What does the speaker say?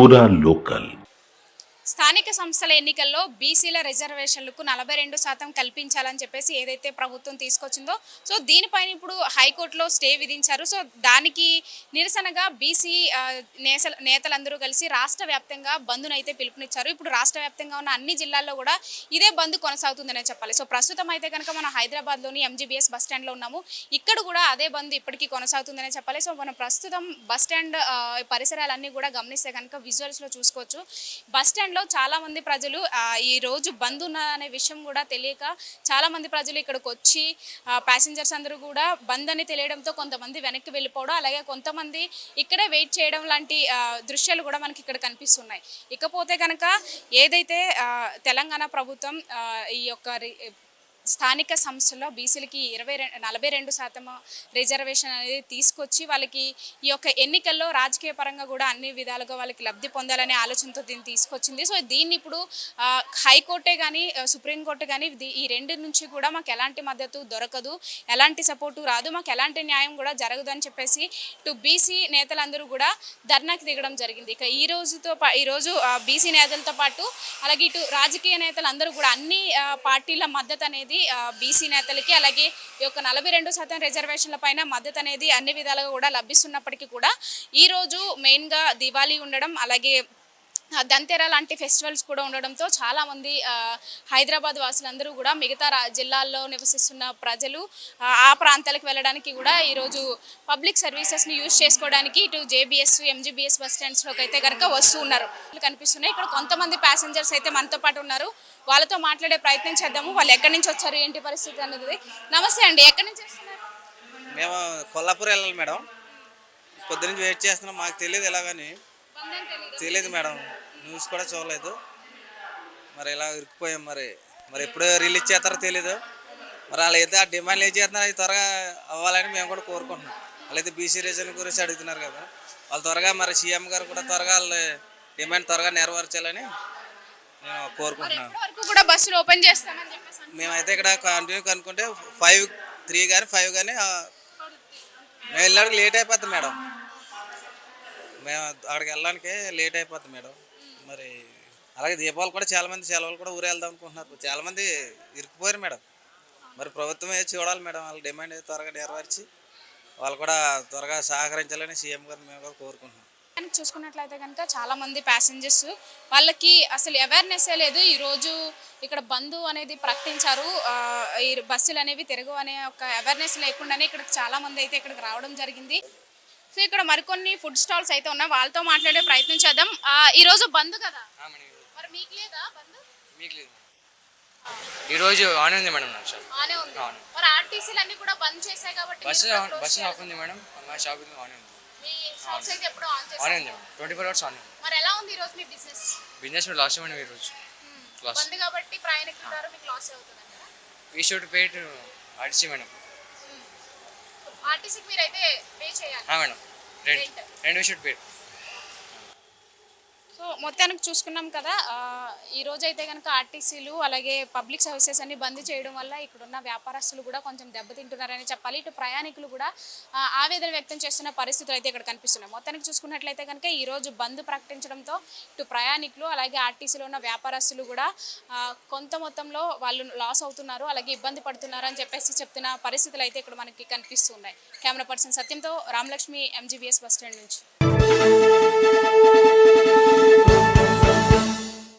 ওরা লোকাল। స్థానిక సంస్థల ఎన్నికల్లో బీసీల రిజర్వేషన్లకు నలభై రెండు శాతం కల్పించాలని చెప్పేసి ఏదైతే ప్రభుత్వం తీసుకొచ్చిందో సో దీనిపైన ఇప్పుడు హైకోర్టులో స్టే విధించారు. సో దానికి నిరసనగా బీసీ నేసల నేతలందరూ కలిసి రాష్ట్ర వ్యాప్తంగా బంద్ను అయితే పిలుపునిచ్చారు. ఇప్పుడు రాష్ట్ర వ్యాప్తంగా ఉన్న అన్ని జిల్లాల్లో కూడా ఇదే బంద్ కొనసాగుతుందనే చెప్పాలి. సో ప్రస్తుతం అయితే కనుక మనం హైదరాబాద్లోని ఎంజీబీఎస్ బస్ స్టాండ్లో ఉన్నాము. ఇక్కడ కూడా అదే బంద్ ఇప్పటికీ కొనసాగుతుందనే చెప్పాలి. సో మనం ప్రస్తుతం బస్ స్టాండ్ పరిసరాలన్నీ కూడా గమనిస్తే కనుక విజువల్స్లో చూసుకోవచ్చు. బస్ స్టాండ్లో చాలా మంది ప్రజలు ఈ రోజు బంద్ ఉన్న అనే విషయం కూడా తెలియక చాలా మంది ప్రజలు ఇక్కడికి వచ్చి ప్యాసింజర్స్ అందరూ కూడా బంద్ అని తెలియడంతో కొంతమంది వెనక్కి వెళ్ళిపోవడం అలాగే కొంతమంది ఇక్కడే వెయిట్ చేయడం లాంటి దృశ్యాలు కూడా మనకి ఇక్కడ కనిపిస్తున్నాయి. ఇకపోతే కనుక ఏదైతే తెలంగాణ ప్రభుత్వం ఈ యొక్క రి- స్థానిక సంస్థల్లో బీసీలకి ఇరవై రెండు నలభై రెండు శాతం రిజర్వేషన్ అనేది తీసుకొచ్చి వాళ్ళకి ఈ యొక్క ఎన్నికల్లో రాజకీయ పరంగా కూడా అన్ని విధాలుగా వాళ్ళకి లబ్ధి పొందాలనే ఆలోచనతో దీన్ని తీసుకొచ్చింది. సో దీన్ని ఇప్పుడు హైకోర్టే కానీ సుప్రీంకోర్టు కానీ ఈ రెండు నుంచి కూడా మాకు ఎలాంటి మద్దతు దొరకదు ఎలాంటి సపోర్టు రాదు మాకు ఎలాంటి న్యాయం కూడా జరగదు అని చెప్పేసి టు బీసీ నేతలందరూ కూడా ధర్నాకి దిగడం జరిగింది. ఇక ఈ రోజుతో ఈరోజు బీసీ నేతలతో పాటు అలాగే ఇటు రాజకీయ నేతలు అందరూ కూడా అన్ని పార్టీల మద్దతు అనేది బీసీ నేతలకి అలాగే ఈ యొక్క నలభై రెండు శాతం రిజర్వేషన్ల పైన మద్దతు అనేది అన్ని విధాలుగా కూడా లభిస్తున్నప్పటికీ కూడా ఈరోజు మెయిన్గా దివాళీ ఉండడం అలాగే దంతెర లాంటి ఫెస్టివల్స్ కూడా ఉండడంతో చాలామంది హైదరాబాద్ వాసులందరూ కూడా మిగతా రా జిల్లాల్లో నివసిస్తున్న ప్రజలు ఆ, ప్రాంతాలకు వెళ్ళడానికి కూడా ఈరోజు పబ్లిక్ సర్వీసెస్ని యూజ్ చేసుకోవడానికి ఇటు జేబీఎస్ ఎంజీబీఎస్ బస్ స్టాండ్స్లోకి అయితే కనుక వస్తూ ఉన్నారు. కనిపిస్తున్నాయి. ఇక్కడ కొంతమంది ప్యాసింజర్స్ అయితే మనతో పాటు ఉన్నారు. వాళ్ళతో మాట్లాడే ప్రయత్నం చేద్దాము. వాళ్ళు ఎక్కడి నుంచి వచ్చారు? ఏంటి పరిస్థితి అనేది నమస్తే అండి. ఎక్కడి నుంచి వస్తున్నారు? మేము కొల్లాపూర్ వెళ్ళాలి మేడం. పొద్దునుంచి వెయిట్ చేస్తున్నాం. మాకు తెలియదు ఎలాగని. తెలియదు మేడం. న్యూస్ కూడా చూడలేదు. మరి ఇలా ఇరుక్కుపోయాం మరి? మరి ఎప్పుడు రిలీజ్ చేస్తారో తెలీదు. మరి వాళ్ళు అయితే ఆ డిమాండ్లు ఏం చేస్తున్నారు అవి త్వరగా అవ్వాలని మేము కూడా కోరుకుంటున్నాం. వాళ్ళైతే బీసీ రీజన్ గురించి అడుగుతున్నారు కదా. వాళ్ళు త్వరగా మరి సీఎం గారు కూడా త్వరగా వాళ్ళ డిమాండ్ త్వరగా నెరవేర్చాలని నేను కోరుకుంటున్నాను. కూడా బస్సులు ఓపెన్ చేస్తామని చెప్పేసి అంటున్నారు. మేమైతే ఇక్కడ కంటిన్యూ కనుక్కుంటే ఫైవ్ త్రీ కానీ ఫైవ్ కానీ మేము వెళ్ళడానికి లేట్ అయిపోతుంది మేడం. మేము అక్కడికి వెళ్ళడానికి లేట్ అయిపోతుంది మేడం. మరి అలాగే దీపావళి కూడా చాలామంది సెలవులు కూడా ఊరు వెళ్దాం అనుకుంటున్నారు చాలామంది ఇరుక్కుపోయారు మేడం. మరి ప్రభుత్వం ఏది చూడాలి మేడం. వాళ్ళ డిమాండ్ త్వరగా నెరవేర్చి వాళ్ళు కూడా త్వరగా సహకరించాలని సీఎం గారు మేము కూడా కోరుకుంటున్నాం. చూసుకున్నట్లయితే కనుక చాలామంది ప్యాసింజర్స్ వాళ్ళకి అసలు అవేర్నెస్ లేదు. ఈరోజు ఇక్కడ బంధు అనేది ప్రకటించారు. ఈ బస్సులు అనేవి తిరగవు అనే ఒక అవేర్నెస్ లేకుండానే ఇక్కడ చాలామంది అయితే ఇక్కడికి రావడం జరిగింది. సో ఇక్కడ మరికొన్ని ఫుడ్ స్టాల్స్ అయితే ఉన్నాయి. వాళ్ళతో మాట్లాడే ప్రయత్నం చేద్దాం. ఆ, ఈ రోజు బంద్ కదా? మరి మీకు లేదా బంద్? మీకు లేదు ఈరోజు ఆన్ ఉంది మేడం నాకు షాప్. ఆనే ఉంది? అవును. మరి ఆర్టీసీలు అన్ని కూడా బంద్ చేశాయి కాబట్టి బస్సు మీరు కూడా close బస్సు చేయాలి. ఆఫ్ ఉంది మేడం. మా షాప్ ఆన్ ఉంది. మీ షాప్స్ అయితే ఎప్పుడు ఆన్ ఆన్ చేశారు ఉంది madam. Twenty four hours on ఉంది. మరి ఎలా ఉంది ఈ రోజు మీ బిజినెస్ బిజినెస్ లాస్ట్ మేడం ఈరోజు లాస్ట్ బంద్ కాబట్టి ప్రయాణికుల ద్వారా మీకు లాస్ అవుతుంది we should to RTC madam. ఆర్టీసీకి మీరైతే పే చేయాలి. మేడం. రెండు. రెండు షుడ్ పే. సో మొత్తానికి చూసుకున్నాం కదా ఈ రోజు అయితే కనుక ఆర్టీసీలు అలాగే పబ్లిక్ సర్వీసెస్ అన్ని బంద్ చేయడం వల్ల ఇక్కడున్న వ్యాపారస్తులు కూడా కొంచెం దెబ్బతింటున్నారని చెప్పాలి. ఇటు ప్రయాణికులు కూడా ఆవేదన వ్యక్తం చేస్తున్న పరిస్థితులు అయితే ఇక్కడ కనిపిస్తున్నాయి. మొత్తానికి చూసుకున్నట్లయితే కనుక ఈ రోజు బంద్ ప్రకటించడంతో ఇటు ప్రయాణికులు అలాగే ఆర్టీసీలో ఉన్న వ్యాపారస్తులు కూడా కొంత మొత్తంలో వాళ్ళు లాస్ అవుతున్నారు అలాగే ఇబ్బంది పడుతున్నారు అని చెప్పేసి చెప్తున్న పరిస్థితులు అయితే ఇక్కడ మనకి కనిపిస్తున్నాయి. కెమెరా పర్సన్ సత్యంతో రామలక్ష్మి ఎంజీబీఎస్ బస్టాండ్ నుంచి.